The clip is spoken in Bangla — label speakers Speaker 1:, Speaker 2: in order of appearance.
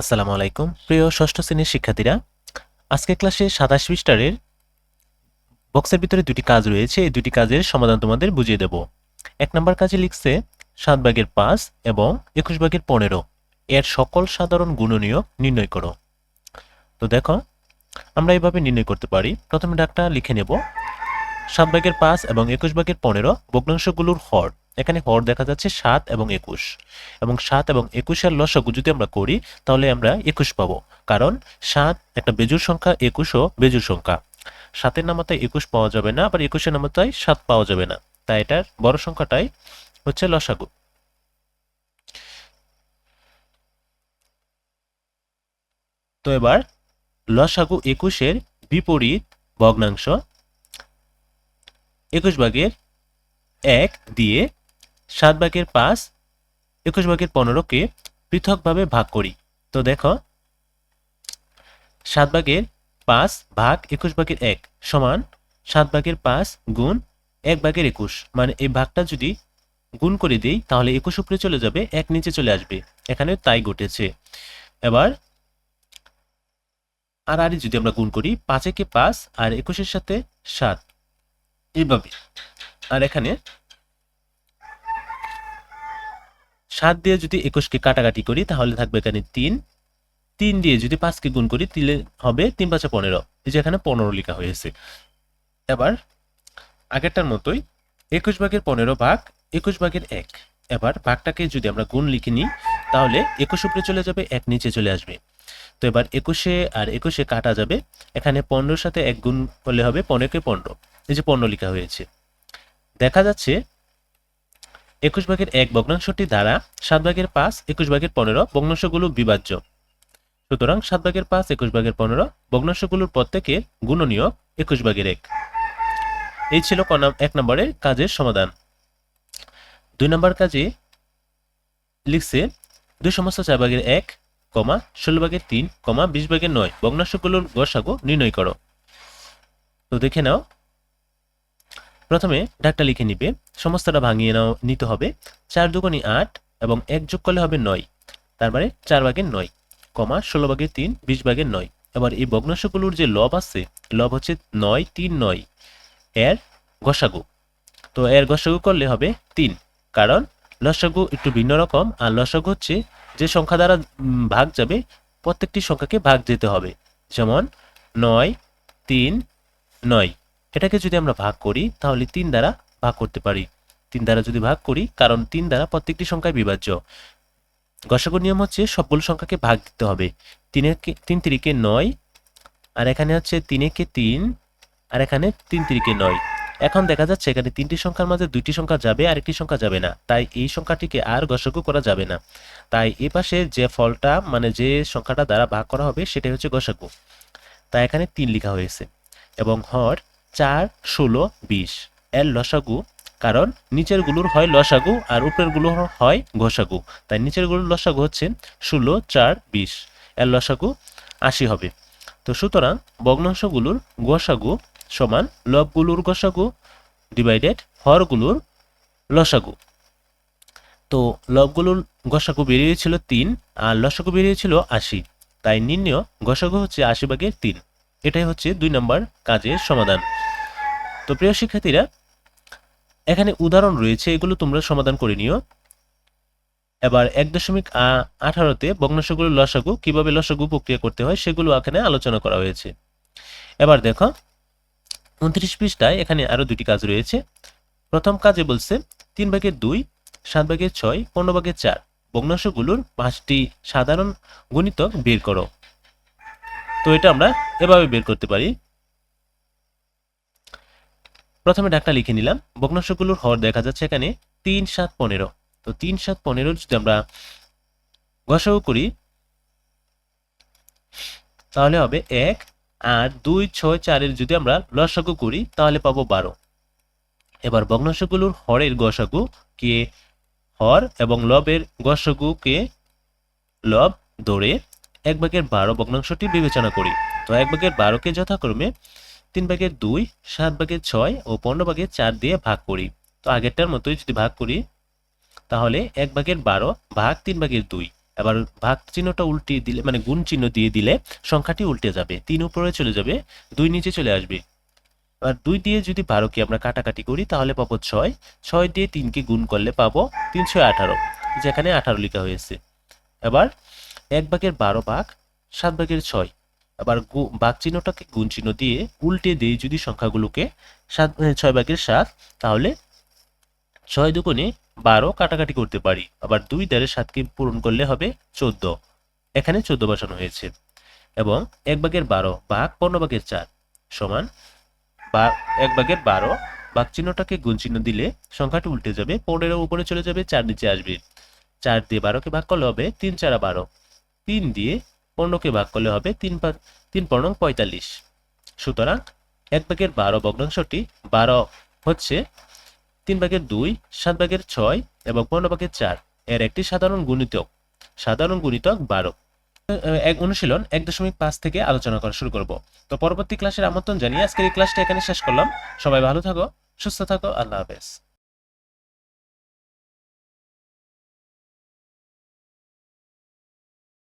Speaker 1: আসসালামু আলাইকুম। প্রিয় ষষ্ঠ শ্রেণির শিক্ষার্থীরা, আজকে ক্লাসে সাতাশ পৃষ্ঠারের বক্সের ভিতরে দুটি কাজ রয়েছে। এই দুটি কাজের সমাধান তোমাদের বুঝিয়ে দেব। এক নম্বর কাজে লিখছে, সাত ভাগের পাঁচ এবং একুশ ভাগের পনেরো। এর সকল সাধারণ গুণনীয় নির্ণয় করো। তো দেখো, আমরা এইভাবে নির্ণয় করতে পারি। প্রথমে ডাকটা লিখে নেব, সাত ভাগের পাঁচ এবং একুশ ভাগের পনেরো, ভগ্নাংশগুলোর হর। এখানে হর দেখা যাচ্ছে সাত এবং একুশ। এবং সাত এবং একুশের লসাগু যদি আমরা করি, তাহলে আমরা একুশ পাবো। কারণ সাত একটা বেজুর সংখ্যা একুশও বেজুর সংখ্যা। সাতের নামাতায় একুশ পাওয়া যাবে না, আবার একুশের নামাতায় সাত পাওয়া যাবে না। তাই এটার বড় সংখ্যাটাই হচ্ছে লসাগু। তো এবার লসাগু একুশের বিপরীত ভগ্নাংশ। একুশ ভাগের এক দিয়ে সাত ভাগের পাঁচ, একুশ ভাগের পনেরোকে পৃথকভাবে ভাগ করি। তো দেখো, সাত ভাগের পাঁচ ভাগ একুশ ভাগের এক সমান সাত ভাগের পাঁচ গুণ এক ভাগের একুশ। মানে এই ভাগটা যদি গুণ করে দিই, তাহলে একুশ উপরে চলে যাবে, এক নিচে চলে আসবে। এখানে তাই ঘটেছে। এবার আর আর যদি আমরা গুণ করি পাঁচে কে পাঁচ আর একুশের সাথে সাত। এইভাবে। আর এখানে সাত দিয়ে যদি একুশকে কাটাকাটি করি, তাহলে থাকবে এখানে তিন। তিন দিয়ে যদি পাঁচকে গুণ করি, তিলে হবে তিন পাঁচে পনেরো। এই যে এখানে পনেরো লেখা হয়েছে। এবার আগেরটার মতোই একুশ ভাগের পনেরো ভাগ একুশ ভাগের এক। এবার ভাগটাকে যদি আমরা গুণ লিখে নিই, তাহলে একুশ উপরে চলে যাবে, এক নিচে চলে আসবে। তো এবার একুশে আর একুশে কাটা যাবে, এখানে পনেরোর সাথে এক গুণ করলে হবে পনেরোকে পনেরো। এই যে পনেরো লেখা হয়েছে। দেখা যাচ্ছে একুশ ভাগের এক ভগ্নাংশটি দ্বারা সাত ভাগের পাঁচ, একুশ ভাগের পনেরো ভগ্নাংশগুলো বিভাজ্য। সুতরাং সাত ভাগের পাঁচ, একুশ ভাগের পনেরো ভগ্নাংশগুলোর প্রত্যেকের গুণনীয় একুশ ভাগের এক। এই ছিল এক নম্বরের কাজের সমাধান। দুই নম্বর কাজে লিখছে দুই সমস্ত চার ভাগের এক, কমা ষোলো ভাগের তিন, কমা বিশ ভাগের নয় ভগ্নাংশগুলোর গসাগু নির্ণয় করো। তো দেখে নাও প্রথমে ডাকটা লিখে নিবে, সমস্তটা ভাঙিয়ে নাও, নিতে হবে চার দুগুণী আট এবং এক যোগ করলে হবে নয়। তার মানে চার ভাগের নয়, কমা ষোলো ভাগের তিন, বিশ ভাগের নয়। এবার এই ভগ্নাংশগুলোর যে লব আছে, লব হচ্ছে নয়, তিন, নয়। এর গসাগু তো এর গসাগু করলে হবে তিন, কারণ লসাগু একটু ভিন্ন রকম, আর লসাগু হচ্ছে যে সংখ্যা দ্বারা ভাগ যাবে, প্রত্যেকটি সংখ্যাকে ভাগ যেতে হবে। যেমন নয়, তিন, নয়। এটাকে যদি আমরা ভাগ করি, তাহলে তিন দ্বারা ভাগ করতে পারি। তিন দ্বারা যদি ভাগ করি, কারণ তিন দ্বারা প্রত্যেকটি সংখ্যায় বিভাজ্য। গসাগুর নিয়ম হচ্ছে সবগুলো সংখ্যাকে ভাগ দিতে হবে। তিনের কে- তিন তিরিকে নয়, আর এখানে হচ্ছে তিনেকে তিন, আর এখানে তিন তিরিকে নয়। এখন দেখা যাচ্ছে এখানে তিনটি সংখ্যার মাঝে দুইটি সংখ্যা যাবে আর একটি সংখ্যা যাবে না। তাই এই সংখ্যাটিকে আর গসাগু করা যাবে না। তাই এ পাশে যে ফলটা মানে যে সংখ্যাটা দ্বারা ভাগ করা হবে, সেটাই হচ্ছে গসাগু। তাই এখানে তিন লেখা হয়েছে। এবং হর চার, ষোলো, বিশ। এর লসাগু, কারণ নিচেরগুলোর হয় লসাগু আর উপরেরগুলো হয় ঘষাগু। তাই নিচেরগুলোর লসাগু হচ্ছে ষোলো, চার, বিশ। এর লসাগু আশি হবে। তো সুতরাং ভগ্নাংশগুলোর গসাগু সমান লবগুলোর গসাগু ডিভাইডেড হরগুলোর লসাগু। তো লবগুলোর গসাগু বেরিয়েছিল তিন আর লসাগু বেরিয়েছিল আশি। তাই নির্ণয় গসাগু হচ্ছে আশি ভাগের তিন। এটাই হচ্ছে দুই নম্বর কাজের সমাধান। তো প্রিয় শিক্ষার্থীরা, এখানে উদাহরণ রয়েছে, এগুলো তোমরা সমাধান করে নিও। এবার এক দশমিক আঠারোতে ভগ্নাংশগুলো লসাগু, কীভাবে লসাগু প্রক্রিয়া করতে হয় সেগুলো এখানে আলোচনা করা হয়েছে। এবার দেখো, উনত্রিশ পৃষ্ঠায় এখানে আরও দুটি কাজ রয়েছে। প্রথম কাজে বলছে, তিন ভাগের দুই, সাত ভাগের ছয়, পনেরো ভাগের চার ভগ্নাংশগুলোর পাঁচটি সাধারণ গুণিতক বের করো। তো এটা আমরা এভাবে বের করতে পারি। প্রথমে ডাকটা লিখে নিলাম। ভগ্নাংশগুলোর হর দেখা যাচ্ছে এখানে তিন সাত পনেরো। তো তিন সাত পনেরো যদি আমরা গসাগু করি, তাহলে হবে এক আর দুই, ছয়, চারের যদি আমরা লসাগু করি, তাহলে পাবো বারো। এবার ভগ্নাংশগুলোর হরের গসাগু কে হর এবং লবের গসাগু কে লব ধরে এক ভাগের বারো ভগ্নাংশটি বিবেচনা করি। তো এক ভাগের বারোকে যথাক্রমে তিন ভাগের দুই, সাত ভাগের ছয় ও পনেরো ভাগের চার দিয়ে ভাগ করি। তো আগেরটার মতোই যদি ভাগ করি, তাহলে এক ভাগের বারো ভাগ তিন ভাগের দুই। এবার ভাগ চিহ্নটা উল্টিয়ে দিলে মানে গুণ চিহ্ন দিয়ে দিলে সংখ্যাটি উল্টে যাবে। তিন উপরে চলে যাবে, দুই নিচে চলে আসবে। আর দুই দিয়ে যদি বারোকে আমরা কাটাকাটি করি, তাহলে পাবো ছয়। ছয় দিয়ে তিনকে গুণ করলে পাবো তিনশো আঠারো, যেখানে আঠারো লেখা হয়েছে। এবার এক ভাগের বারো ভাগ, সাত ভাগের ছয়। আবার ভাগ চিহ্নটাকে গুণ চিহ্ন দিয়ে উল্টে দিয়ে যদি সংখ্যাগুলোকে সাত ছয় ভাগের সাত, তাহলে ছয় দুগুণে বারো কাটাকাটি করতে পারি। আবার দুই দ্বারে সাতকে পূরণ করলে হবে চোদ্দ। এখানে চোদ্দ বসানো হয়েছে। এবং এক ভাগের বারো ভাগ পনেরো ভাগের চার সমান বা, এক ভাগের বারো ভাগ চিহ্নটাকে গুণ চিহ্ন দিলে সংখ্যাটি উল্টে যাবে, পনেরো উপরে চলে যাবে, চার নিচে আসবে। চার দিয়ে বারোকে ভাগ করলে হবে তিন চারা বারো। তিন দিয়ে পনেরোকে ভাগ করলে হবে তিন তিন পনেরো পঁয়তাল্লিশ। সুতরাং এক ভাগের বারো ভগ্নাংশটি বারো হচ্ছে তিন ভাগের দুই, সাত ভাগের ছয় এবং পনেরো ভাগের চার। এর একটি সাধারণ গুণিতক। সাধারণ গুণিতক বারো। এক অনুশীলন এক দশমিক পাঁচ থেকে আলোচনা করা শুরু করব। তো পরবর্তী ক্লাসের আমন্ত্রণ জানিয়ে আজকের এই ক্লাসটা এখানে শেষ করলাম। সবাই ভালো থাকো, সুস্থ থাকো, আল্লাহ হাফেজ।